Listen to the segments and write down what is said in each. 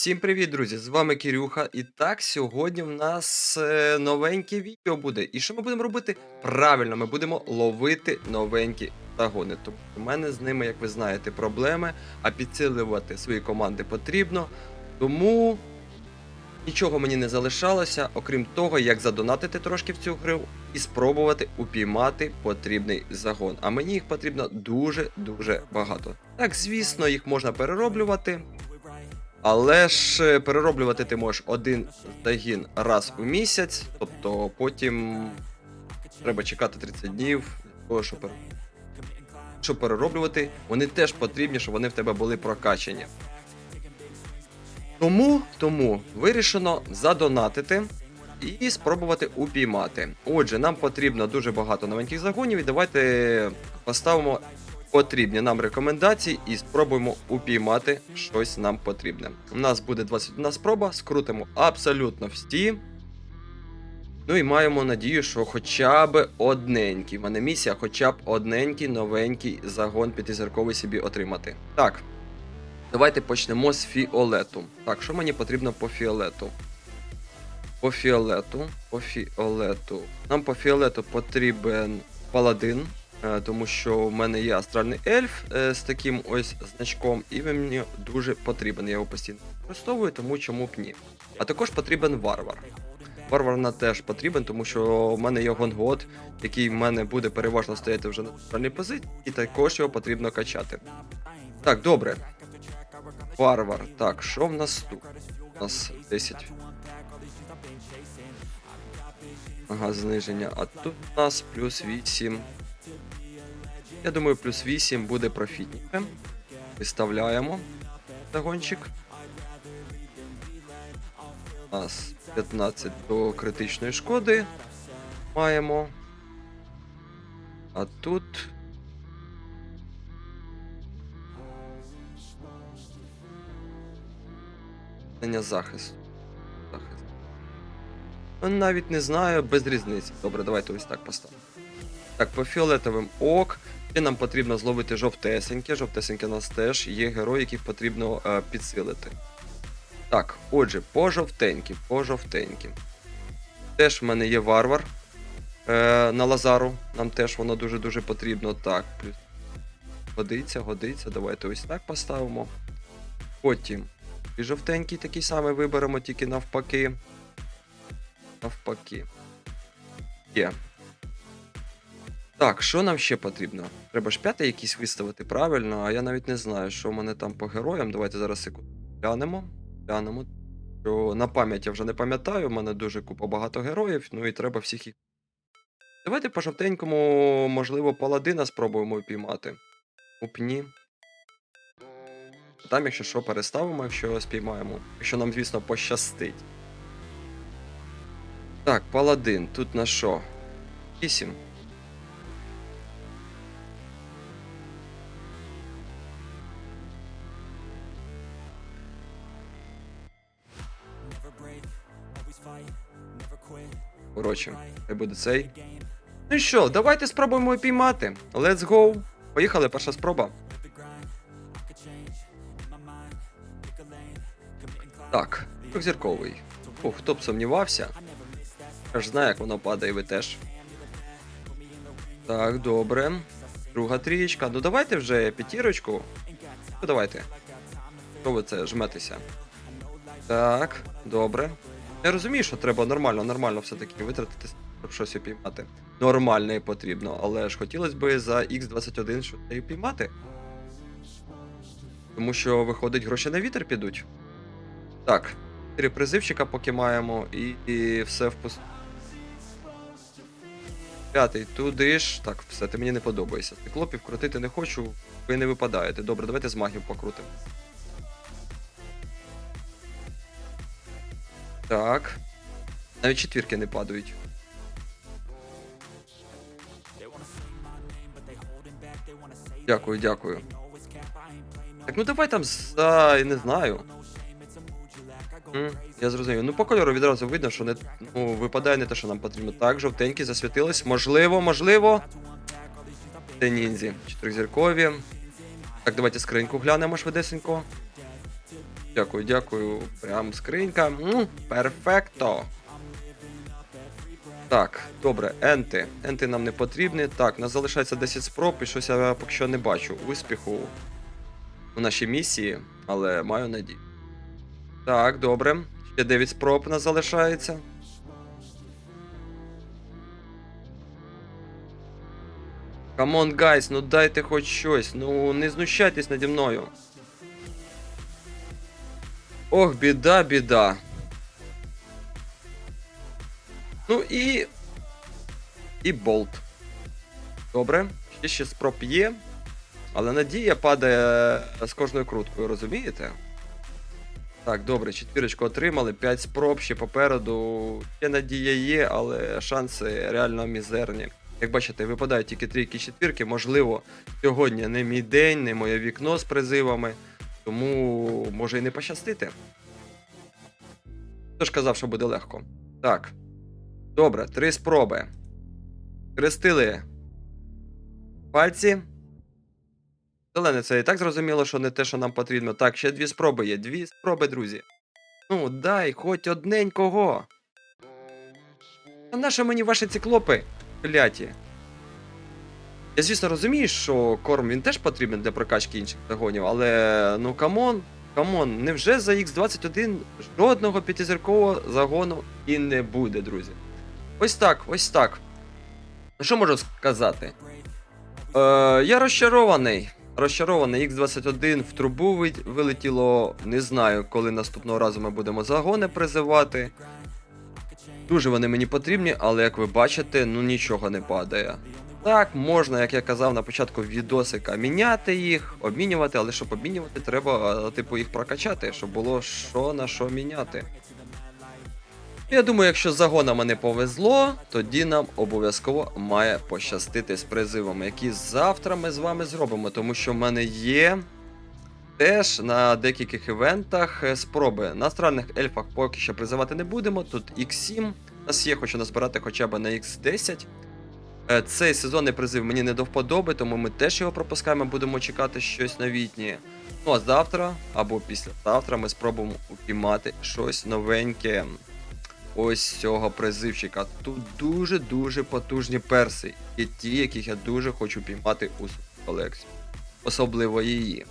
Всім привіт, друзі! З вами Кирюха. І так, сьогодні в нас е, новеньке відео буде. І що ми будемо робити? Правильно, ми будемо ловити новенькі загони. Тобто у мене з ними, як ви знаєте, проблеми, а підсилювати свої команди потрібно. Тому нічого мені не залишалося, окрім того, як задонатити трошки в цю гру і спробувати упіймати потрібний загон. А мені їх потрібно дуже-дуже багато. Так, звісно, їх можна перероблювати. Але ж е, перероблювати ти можеш один загін раз у місяць, тобто потім треба чекати 30 днів для того, щоб, щоб перероблювати. Вони теж потрібні, щоб вони в тебе були прокачані. Тому, тому вирішено задонатити і спробувати упіймати. Отже, нам потрібно дуже багато новеньких загонів, і давайте поставимо потрібні нам рекомендації і спробуємо упіймати щось нам потрібне. У нас буде 21 спроба, скрутимо абсолютно всі. Ну і маємо надію, що хоча б одненький. В мене місія, хоча б одненький новенький загон п'ятизірковий собі отримати. Так. Давайте почнемо з фіолету. Так, що мені потрібно по фіолету? По фіолету, по фіолету. Нам по фіолету потрібен паладин, тому що в мене є астральний ельф е, з таким ось значком, і він мені дуже потрібен. Я його постійно використовую, тому чому б ні. А також потрібен варвар. Варвар нам теж потрібен, тому що в мене є гонгот, який в мене буде переважно стояти вже на центральній позиції, і також його потрібно качати. Так, добре. Варвар. Так, що в нас тут? У нас 10. Ага, зниження. А тут у нас плюс 8. Я думаю, плюс 8 буде профітніше. Виставляємо загончик. У нас 15 до критичної шкоди маємо. А тут. Захисту. Захист. Ну, Навіть не знаю, без різниці. Добре, давайте ось так поставимо. Так, по фіолетовим ок. Ще нам потрібно зловити жовтесеньке. Жовтесеньке у нас теж є герої, яких потрібно е, підсилити. Так, отже, по жовтеньким, по жовтеньким. Теж в мене є варвар е, на лазару. Нам теж воно дуже-дуже потрібно. Так. Годиться, годиться. Давайте ось так поставимо. Потім і жовтенький такий самий виберемо, тільки навпаки. Навпаки. Є. Так, що нам ще потрібно? Треба ж п'ятий якийсь виставити правильно, а я навіть не знаю, що в мене там по героям. Давайте зараз секунду глянемо. Глянемо. Що на пам'ять я вже не пам'ятаю, в мене дуже купа багато героїв, ну і треба всіх їх. Давайте по жовтенькому, можливо, паладина спробуємо упіймати. Упні. Там, якщо що, переставимо, якщо спіймаємо. Якщо нам, звісно, пощастить. Так, паладин, тут на що? 8. Коротше, хай буде цей. Ну що, давайте спробуємо піймати. Let's go. Поїхали, перша спроба. Так, трьохзірковий. Фух, хто б сумнівався. Я ж знаю, як воно падає, ви теж. Так, добре. Друга трієчка. Ну давайте вже п'ятірочку. Ну давайте. Що ви це жметеся? Так, добре. Я розумію, що треба нормально, нормально все-таки витратити, щоб щось упіймати. Нормально і потрібно, але ж хотілося б за X21 щось упіймати. Тому що, виходить, гроші на вітер підуть. Так, три призивчика поки маємо, і, і все впуск. П'ятий, туди ж. Так, все, ти мені не подобаєшся. Циклопів крутити не хочу, ви не випадаєте. Добре, давайте з магів покрутимо. Так. Навіть четвірки не падають. Дякую, дякую. Так, ну давай там за. не знаю. М, я зрозумів. Ну по кольору відразу видно, що не ну, випадає не те, що нам потрібно. Так, жовтенький засвітились. Можливо, можливо. Це ніндзі. Чотиризіркові. Так, давайте скриньку глянемо швидесенько. Дякую, дякую. Прям скринька. Перфекто. Так, добре, енти. Енти нам не потрібні. Так, нас залишається 10 спроб, і щось я поки що не бачу успіху у нашій місії, але маю надію. Так, добре. Ще 9 спроб нас залишається. Камон, гайс, ну дайте хоч щось. Ну не знущайтесь наді мною. Ох, біда, біда. Ну і. І болт. Добре. Ще ще спроб є. Але надія падає з кожною круткою, розумієте? Так, добре, четвірочку отримали, 5 спроб ще попереду. Ще надія є, але шанси реально мізерні. Як бачите, випадають тільки трійки четвірки. Можливо, сьогодні не мій день, не моє вікно з призивами, тому може і не пощастити. Хто ж казав, що буде легко. Так. Добре, три спроби. Хрестили пальці. Зелене, це і так зрозуміло, що не те, що нам потрібно. Так, ще дві спроби є. Дві спроби, друзі. Ну, дай хоч одненького. А нащо мені ваші циклопи? Кляті. Я, звісно, розумію, що корм він теж потрібен для прокачки інших загонів, але ну камон, камон, невже за X21 жодного п'ятизіркового загону і не буде, друзі. Ось так, ось так. Що можу сказати? Е, я розчарований. Розчарований X21 в трубу вилетіло. Не знаю, коли наступного разу ми будемо загони призивати. Дуже вони мені потрібні, але як ви бачите, ну нічого не падає. Так, можна, як я казав на початку відосика, міняти їх, обмінювати, але щоб обмінювати, треба, е, типу, їх прокачати, щоб було що на що міняти. Я думаю, якщо з загонами не повезло, тоді нам обов'язково має пощастити з призивами, які завтра ми з вами зробимо, тому що в мене є теж на декількох івентах е, спроби. На странних ельфах поки що призивати не будемо. Тут X7. У нас є, хочу назбирати хоча б на X10. Е, Цей сезонний призив мені не до вподоби, тому ми теж його пропускаємо, будемо чекати щось новітнє. Ну а завтра або післязавтра ми спробуємо упіймати щось новеньке. Ось цього призивчика. Тут дуже-дуже потужні перси. Є ті, яких я дуже хочу піймати у колекцію. Особливо її.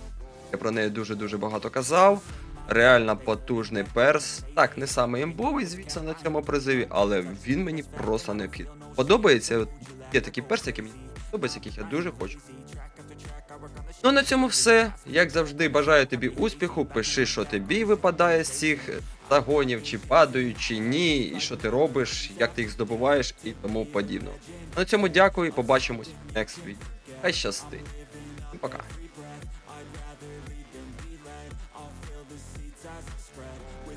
Я про неї дуже-дуже багато казав. Реально потужний перс. Так, не саме імбовий, звісно, на цьому призиві, але він мені просто необхідний. Подобається. Є такі перси, які мені подобаються, яких я дуже хочу. Ну на цьому все. Як завжди, бажаю тобі успіху. Пиши, що тобі випадає з цих загонів, чи падають, чи ні, і що ти робиш, як ти їх здобуваєш і тому подібне. На цьому дякую і побачимось в next video. Хай щастить. Пока.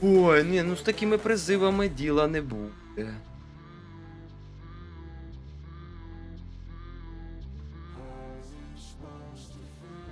Ой, ні, ну з такими призивами діла не буде.